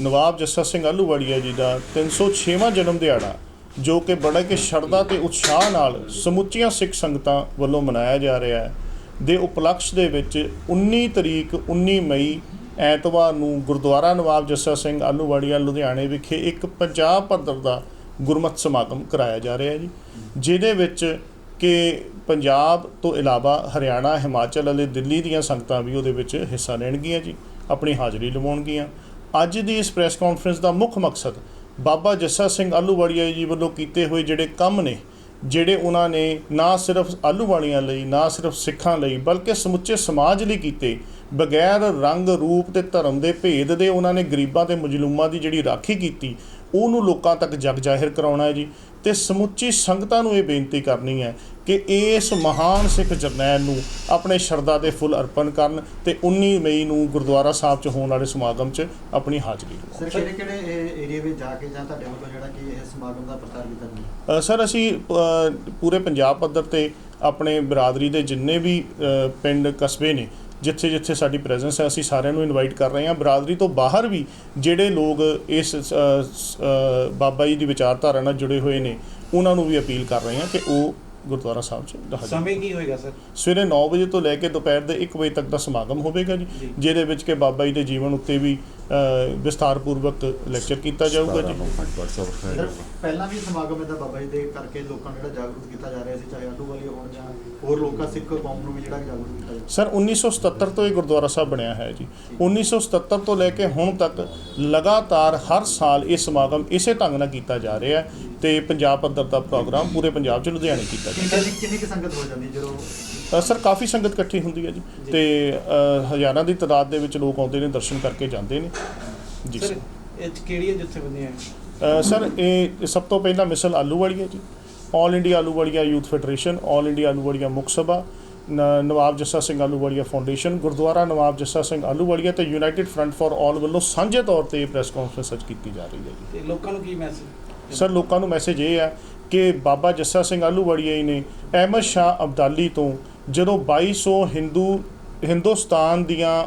ਨਵਾਬ ਜੱਸਾ ਸਿੰਘ ਆਲੂਵਾਲੀਆ ਜੀ ਦਾ 306ਵਾਂ ਜਨਮ ਦਿਹਾੜਾ, ਜੋ ਕਿ ਬੜਾ ਕਿ ਸ਼ਰਧਾ ਤੇ ਉਤਸ਼ਾਹ ਨਾਲ ਸਮੁੱਚੀਆਂ ਸਿੱਖ ਸੰਗਤਾਂ ਵੱਲੋਂ ਮਨਾਇਆ ਜਾ ਰਿਹਾ ਹੈ। ਦੇ ਉਪਲਕਸ਼ ਦੇ ਵਿੱਚ 19 ਤਰੀਕ 19 ਮਈ, ਐਤਵਾਰ ਨੂੰ ਗੁਰਦੁਆਰਾ ਨਵਾਬ ਜੱਸਾ ਸਿੰਘ ਆਲੂਵਾਲੀਆ ਲੁਧਿਆਣੇ ਵਿਖੇ ਇੱਕ ਪੰਜਾਬ ਪੱਧਰ ਦਾ ਗੁਰਮਤ ਸਮਾਗਮ ਕਰਾਇਆ ਜਾ ਰਿਹਾ ਹੈ ਜੀ, ਜਿਹਦੇ ਵਿੱਚ ਕਿ ਪੰਜਾਬ ਤੋਂ ਇਲਾਵਾ ਹਰਿਆਣਾ, ਹਿਮਾਚਲ ਅਤੇ ਦਿੱਲੀ ਦੀਆਂ ਸੰਗਤਾਂ ਵੀ ਉਹਦੇ ਵਿੱਚ ਹਿੱਸਾ ਲੈਣਗੀਆਂ ਜੀ, ਆਪਣੀ ਹਾਜ਼ਰੀ ਲਵਾਉਣਗੀਆਂ। ਅੱਜ ਦੀ ਇਸ ਪ੍ਰੈਸ ਕਾਨਫਰੰਸ ਦਾ ਮੁੱਖ ਮਕਸਦ ਬਾਬਾ ਜੱਸਾ ਸਿੰਘ ਆਹਲੂਵਾਲੀਆ ਜੀ ਵੱਲੋਂ ਕੀਤੇ ਹੋਏ ਜਿਹੜੇ ਕੰਮ ਨੇ, ਜਿਹੜੇ ਉਹਨਾਂ ਨੇ ਨਾ ਸਿਰਫ ਆਹਲੂਵਾਲੀਆਂ ਲਈ, ਨਾ ਸਿਰਫ ਸਿੱਖਾਂ ਲਈ, ਬਲਕਿ ਸਮੁੱਚੇ ਸਮਾਜ ਲਈ ਕੀਤੇ, ਬਗੈਰ ਰੰਗ, ਰੂਪ ਤੇ ਧਰਮ ਦੇ ਭੇਦ ਦੇ ਉਹਨਾਂ ਨੇ ਗਰੀਬਾਂ ਤੇ ਮਜਲੂਮਾਂ ਦੀ ਜਿਹੜੀ ਰਾਖੀ ਕੀਤੀ, ਉਹਨੂੰ ਲੋਕਾਂ ਤੱਕ ਜਗ ਜ਼ਾਹਿਰ ਕਰਾਉਣਾ ਹੈ ਜੀ। ਤੇ ਸਮੁੱਚੀ ਸੰਗਤਾਂ ਨੂੰ ਇਹ ਬੇਨਤੀ ਕਰਨੀ ਹੈ ਕਿ ਇਸ ਮਹਾਨ ਸਿੱਖ ਜਰਨੈਲ ਨੂੰ ਆਪਣੇ ਸ਼ਰਧਾ ਦੇ ਫੁੱਲ ਅਰਪਣ ਕਰਨ ਤੇ 19 ਮਈ ਨੂੰ ਗੁਰਦੁਆਰਾ ਸਾਹਿਬ 'ਚ ਹੋਣ ਵਾਲੇ ਸਮਾਗਮ 'ਚ ਆਪਣੀ ਹਾਜ਼ਰੀ ਸਰ ਕਿਹੜੇ ਕਿਹੜੇ ਏਰੀਆ ਵਿੱਚ ਜਾ ਕੇ ਜਾਂ ਤੁਹਾਡੇ ਵੱਲੋਂ ਜਿਹੜਾ ਕਿ ਇਹ ਸਮਾਗਮ ਦਾ ਪ੍ਰਚਾਰ ਕੀਤਾ ਅ, ਸਰ ਅਸੀਂ ਪੂਰੇ ਪੰਜਾਬ ਪੱਧਰ ਤੇ ਆਪਣੇ ਬਰਾਦਰੀ ਦੇ ਜਿੰਨੇ ਵੀ ਪਿੰਡ ਕਸਬੇ ਨੇ ਜਿੱਥੇ ਜਿੱਥੇ ਸਾਡੀ ਪ੍ਰੈਜ਼ੈਂਸ ਹੈ ਅਸੀਂ ਸਾਰਿਆਂ ਨੂੰ ਇਨਵਾਈਟ ਕਰ ਰਹੇ ਹਾਂ ਬਰਾਦਰੀ ਤੋਂ ਬਾਹਰ ਵੀ ਜਿਹੜੇ ਲੋਕ ਇਸ ਬਾਬਾ ਜੀ ਦੀ ਵਿਚਾਰਧਾਰਾ ਨਾਲ ਜੁੜੇ ਹੋਏ ਨੇ ਉਹਨਾਂ ਨੂੰ ਵੀ ਅਪੀਲ ਕਰ ਰਹੇ ਹਾਂ ਕਿ ਉਹ ਗੁਰਦੁਆਰਾ ਸਾਹਿਬ 'ਚ ਹਾਜ਼ਰ ਸਮੇਂ ਕੀ ਹੋਏਗਾ ਸਰ ਸਵੇਰੇ 9 ਵਜੇ ਤੋਂ ਲੈ ਕੇ ਦੁਪਹਿਰ ਦੇ 1 ਵਜੇ ਤੱਕ ਦਾ ਸਮਾਗਮ ਹੋਵੇਗਾ ਜੀ। ਜਿਹਦੇ ਵਿੱਚ ਕਿ ਬਾਬਾ ਜੀ ਦੇ ਜੀਵਨ ਉੱਤੇ ਵੀ ਅ, ਵਿਸਥਾਰਪੂਰਵਕ ਲੈਕਚਰ ਕੀਤਾ ਜਾਊਗਾ ਜੀ। ਪਹਿਲਾਂ ਵੀ ਸਮਾਗਮ ਇਹਦਾ ਬਾਬਾ ਜੀ ਦੇ ਕਰਕੇ ਲੋਕਾਂ ਨੂੰ ਜਿਹੜਾ ਜਾਗਰੂਕ ਕੀਤਾ ਜਾ ਰਿਹਾ ਸੀ ਚਾਹੇ ਆਲੂ ਵਾਲੀ ਹੋਣ ਜਾਂ ਹੋਰ ਲੋਕਾਂ ਸਿੱਖ ਕੌਮ ਨੂੰ ਵੀ ਜਿਹੜਾ ਜਾਗਰੂਕ ਕੀਤਾ ਜਾ ਸਰ 1977 ਤੋਂ ਇਹ ਗੁਰਦੁਆਰਾ ਸਾਹਿਬ ਬਣਿਆ ਹੈ ਜੀ। 1977 ਤੋਂ ਲੈ ਕੇ ਹੁਣ ਤੱਕ ਲਗਾਤਾਰ ਹਰ ਸਾਲ ਇਹ ਸਮਾਗਮ ਇਸੇ ਢੰਗ ਨਾਲ ਕੀਤਾ ਜਾ ਰਿਹਾ ਹੈ ਤੇ ਪੰਜਾਬ ਪੱਧਰ ਦਾ ਪ੍ਰੋਗਰਾਮ ਪੂਰੇ ਪੰਜਾਬ 'ਚ ਲੁਧਿਆਣੇ ਕੀਤਾ ਜਾਂਦਾ ਕਿੰਨੀ ਕਿੰਨੀ ਕੁ ਸੰਗਤ ਹੋ ਜਾਂਦੀ ਜਦੋਂ ਹੈ। ਸਰ ਕਾਫੀ ਸੰਗਤ ਇਕੱਠੀ ਹੁੰਦੀ ਹੈ ਜੀ। ਤੇ ਹਜ਼ਾਰਾਂ ਦੀ ਤਾਦਾਦ ਦੇ ਵਿੱਚ ਲੋਕ ਆਉਂਦੇ ਨੇ ਦਰਸ਼ਨ ਕਰਕੇ ਜਾਂਦੇ ਨੇ। ਜੀ ਸਰ ਇਹ 'ਚ ਕਿਹੜੀਆਂ ਜਥੇਬੰਦੀਆਂ ਹੈ ਅ, ਸਰ ਇਹ ਸਭ ਤੋਂ ਪਹਿਲਾਂ Misl Ahluwalia ji. All India Ahluwalia youth federation all India Ahluwalia Mukh Sabha ਨ- ਨਵਾਬ ਜੱਸਾ ਸਿੰਘ ਆਲੂਵਾਲੀਆ ਫਾਊਂਡੇਸ਼ਨ ਗੁਰਦੁਆਰਾ ਨਵਾਬ ਜੱਸਾ ਸਿੰਘ ਆਲੂਵਾਲੀਆ ਤੇ ਯੂਨਾਈਟਿਡ ਫਰੰਟ ਫਾਰ ਆਲ ਵੱਲੋਂ ਸਾਂਝੇ ਤੌਰ ਤੇ ਇਹ ਪ੍ਰੈਸ ਕਾਨਫਰੰਸ ਅੱਜ ਕੀਤੀ ਜਾ ਰਹੀ ਹੈ ਜੀ। ਤੇ ਲੋਕਾਂ ਨੂੰ ਕੀ ਮੈਸੇਜ ਸਰ ਲੋਕਾਂ ਨੂੰ ਮੈਸੇਜ ਇਹ ਹੈ ਕਿ ਬਾਬਾ ਜੱਸਾ ਸਿੰਘ ਆਲੂਵਾਲੀਆ ਜੀ ਨੇ ਅਹਿਮਦ ਸ਼ਾਹ ਅਬਦਾਲੀ ਤੋਂ ਜਦੋਂ 2200 ਹਿੰਦੂ ਹਿੰਦੁਸਤਾਨ ਦੀਆਂ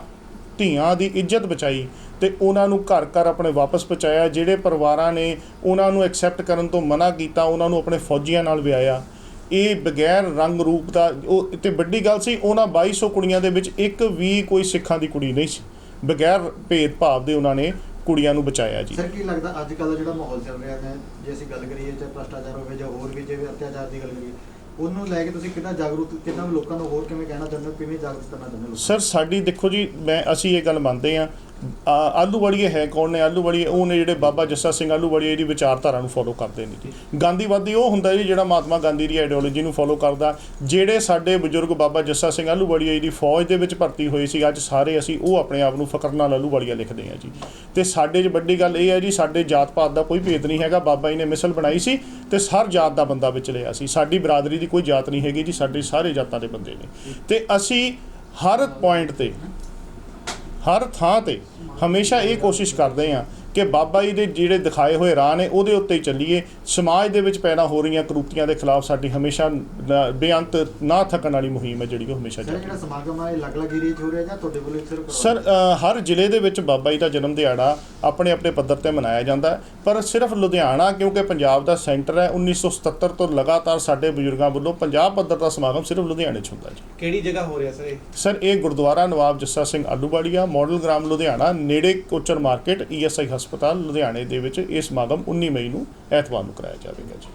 ਧੀਆਂ ਦੀ ਇੱਜ਼ਤ ਬਚਾਈ ਤੇ ਉਹਨਾਂ ਨੂੰ ਘਰ ਘਰ ਆਪਣੇ ਵਾਪਸ ਪਹੁੰਚਾਇਆ। ਜਿਹੜੇ ਪਰਿਵਾਰਾਂ ਨੇ ਉਹਨਾਂ ਨੂੰ ਐਕਸੈਪਟ ਕਰਨ ਤੋਂ ਮਨਾ ਕੀਤਾ ਉਹਨਾਂ ਨੂੰ ਆਪਣੇ ਫੌਜੀਆਂ ਨਾਲ ਵਿਆਹਿਆ। ਇਹ ਬਗੈਰ ਰੰਗ ਰੂਪ ਦਾ ਉਹ ਤੇ ਵੱਡੀ ਗੱਲ ਸੀ ਉਹਨਾਂ 2200 ਕੁੜੀਆਂ ਦੇ ਵਿੱਚ ਇੱਕ ਵੀ ਕੋਈ ਸਿੱਖਾਂ ਦੀ ਕੁੜੀ ਨਹੀਂ ਸੀ। ਬਗੈਰ ਭੇਦਭਾਵ ਦੇ ਉਹਨਾਂ ਨੇ ਕੁੜੀਆਂ ਨੂੰ ਬਚਾਇਆ ਜੀ। ਸਰ ਕੀ ਲੱਗਦਾ ਅੱਜ ਕੱਲ੍ਹ ਦਾ ਜਿਹੜਾ ਮਾਹੌਲ ਚੱਲ ਰਿਹਾ ਹੈ ਜੇ ਅਸੀਂ ਗੱਲ ਕਰੀਏ ਚਾਹੇ ਭ੍ਰਸ਼ਟਾਚਾਰ ਹੋਵੇ ਜਾਂ ਹੋਰ ਵੀ ਜਿਵੇਂ ਅਤਿਆਚਾਰ ਦੀ ਗੱਲ ਕਰੀਏ ਉਹਨੂੰ ਲੈ ਕੇ ਤੁਸੀਂ ਕਿੰਨਾ ਜਾਗਰੂਕ ਕਿੰਨਾ ਲੋਕਾਂ ਨੂੰ ਹੋਰ ਕਿਵੇਂ ਕਹਿਣਾ ਚਾਹੁੰਦੇ ਹੋ ਕਿਵੇਂ ਜਾਗਰੂਕ ਕਰਨਾ ਚਾਹੁੰਦੇ ਹੋ ਸਰ ਸਾਡੀ ਦੇਖੋ ਜੀ ਮੈਂ ਅਸੀਂ ਇਹ ਗੱਲ ਮੰਨਦੇ ਆ ਆਲੂਵਾਲੀਏ ਹੈ ਕੌਣ ਨੇ? ਆਲੂ ਵਾਲੀਏ ਉਹ ਨੇ ਜਿਹੜੇ ਬਾਬਾ ਜੱਸਾ ਸਿੰਘ ਆਲੂ ਆਲੂਵਾਲੀਏ ਦੀ ਵਿਚਾਰਧਾਰਾ ਨੂੰ ਫੋਲੋ ਕਰਦੇ ਨੇ ਜੀ। ਗਾਂਧੀਵਾਦੀ ਉਹ ਹੁੰਦਾ ਜੀ ਜਿਹੜਾ ਮਹਾਤਮਾ ਗਾਂਧੀ ਦੀ ਆਈਡੀਓਲੋਜੀ ਨੂੰ ਫੋਲੋ ਕਰਦਾ। ਜਿਹੜੇ ਸਾਡੇ ਬਜ਼ੁਰਗ ਬਾਬਾ ਜੱਸਾ ਸਿੰਘ ਆਲੂਵਾਲੀਏ ਦੀ ਫੌਜ ਦੇ ਵਿੱਚ ਭਰਤੀ ਹੋਏ ਸੀ, ਅੱਜ ਸਾਰੇ ਅਸੀਂ ਉਹ ਆਪਣੇ ਆਪ ਨੂੰ ਫਕਰ ਨਾਲ ਆਲੂ ਵਾਲੀਆ ਲਿਖਦੇ ਆ ਜੀ। ਤੇ ਸਾਡੇ 'ਚ ਵੱਡੀ ਗੱਲ ਇਹ ਹੈ ਜੀ, ਸਾਡੇ ਜਾਤ ਪਾਤ ਦਾ ਕੋਈ ਭੇਦ ਨਹੀਂ ਹੈਗਾ। ਬਾਬਾ ਜੀ ਨੇ ਮਿਸਲ ਬਣਾਈ ਸੀ ਤੇ ਹਰ ਜਾਤ ਦਾ ਬੰਦਾ ਵਿੱਚ ਲਿਆ ਸੀ। ਸਾਡੀ ਬਰਾਦਰੀ ਦੀ ਕੋਈ ਜਾਤ ਨਹੀਂ ਹੈਗੀ ਜੀ, ਸਾਡੇ ਸਾਰੇ ਜਾਤਾਂ ਦੇ ਬੰਦੇ ਨੇ। ਤੇ ਅਸੀਂ ਹਰ ਪੁਆਇੰਟ ਤੇ ਹਰ ਥਾਂ ਤੇ ਹਮੇਸ਼ਾ ਇਹ ਕੋਸ਼ਿਸ਼ ਕਰਦੇ ਆ ਕਿ ਬਾਬਾ ਜੀ ਦੇ ਜਿਹੜੇ ਦਿਖਾਏ ਹੋਏ ਰਾਹ ਨੇ ਉਹਦੇ ਉੱਤੇ ਹੀ ਚੱਲੀਏ। ਸਮਾਜ ਦੇ ਵਿੱਚ ਪੈਦਾ ਹੋ ਰਹੀਆਂ ਕਰੂਤੀਆਂ ਦੇ ਖਿਲਾਫ ਸਾਡੀ ਹਮੇਸ਼ਾ ਨ- ਬੇਅੰਤ ਨਾ ਥੱਕਣ ਵਾਲੀ ਮੁਹਿੰਮ ਹੈ ਜਿਹੜੀ ਉਹ ਹਮੇਸ਼ਾ ਸਰ ਜਾਰੀ ਜਿਹੜਾ ਸਮਾਗਮ ਆ ਇਹ ਅਲੱਗ-ਅਲੱਗ ਏਰੀਆ 'ਚ ਹੋ ਰਿਹਾ ਜਾਂ ਤੁਹਾਡੇ ਵੱਲੋਂ ਸਿਰਫ ਸਰ ਹਰ ਜ਼ਿਲ੍ਹੇ ਦੇ ਵਿੱਚ ਬਾਬਾ ਜੀ ਦਾ ਜਨਮ ਦਿਹਾੜਾ ਆਪਣੇ ਆਪਣੇ ਪੱਧਰ ਤੇ ਮਨਾਇਆ ਜਾਂਦਾ ਹੈ। ਪਰ ਸਿਰਫ ਲੁਧਿਆਣਾ ਕਿਉਂਕਿ ਪੰਜਾਬ ਦਾ ਸੈਂਟਰ ਹੈ 1977 ਤੋਂ ਲਗਾਤਾਰ ਸਾਡੇ ਬਜ਼ੁਰਗਾਂ ਵੱਲੋਂ ਪੰਜਾਬ ਪੱਧਰ ਦਾ ਸਮਾਗਮ ਸਿਰਫ ਲੁਧਿਆਣੇ 'ਚ ਹੁੰਦਾ ਜੀ। ਕਿਹੜੀ ਜਗ੍ਹਾ ਹੋ ਰਿਹਾ ਸਰ ਇਹ? ਸਰ ਇਹ ਗੁਰਦੁਆਰਾ ਨਵਾਬ ਜੱਸਾ ਸਿੰਘ ਆਲੂਵਾਲੀਆ ਮਾਡਲ ਗ੍ਰਾਮ ਲੁਧਿਆਣਾ ਨੇੜੇ ਕੋਚਰ ਮਾਰਕੀਟ ਈਐਸਆਈ ਹਸਪਤਾਲ ਲੁਧਿਆਣੇ ਦੇ ਵਿੱਚ ਇਹ ਸਮਾਗਮ 19 ਮਈ ਨੂੰ ਐਤਵਾਰ ਨੂੰ ਕਰਾਇਆ ਜਾਵੇਗਾ ਜੀ।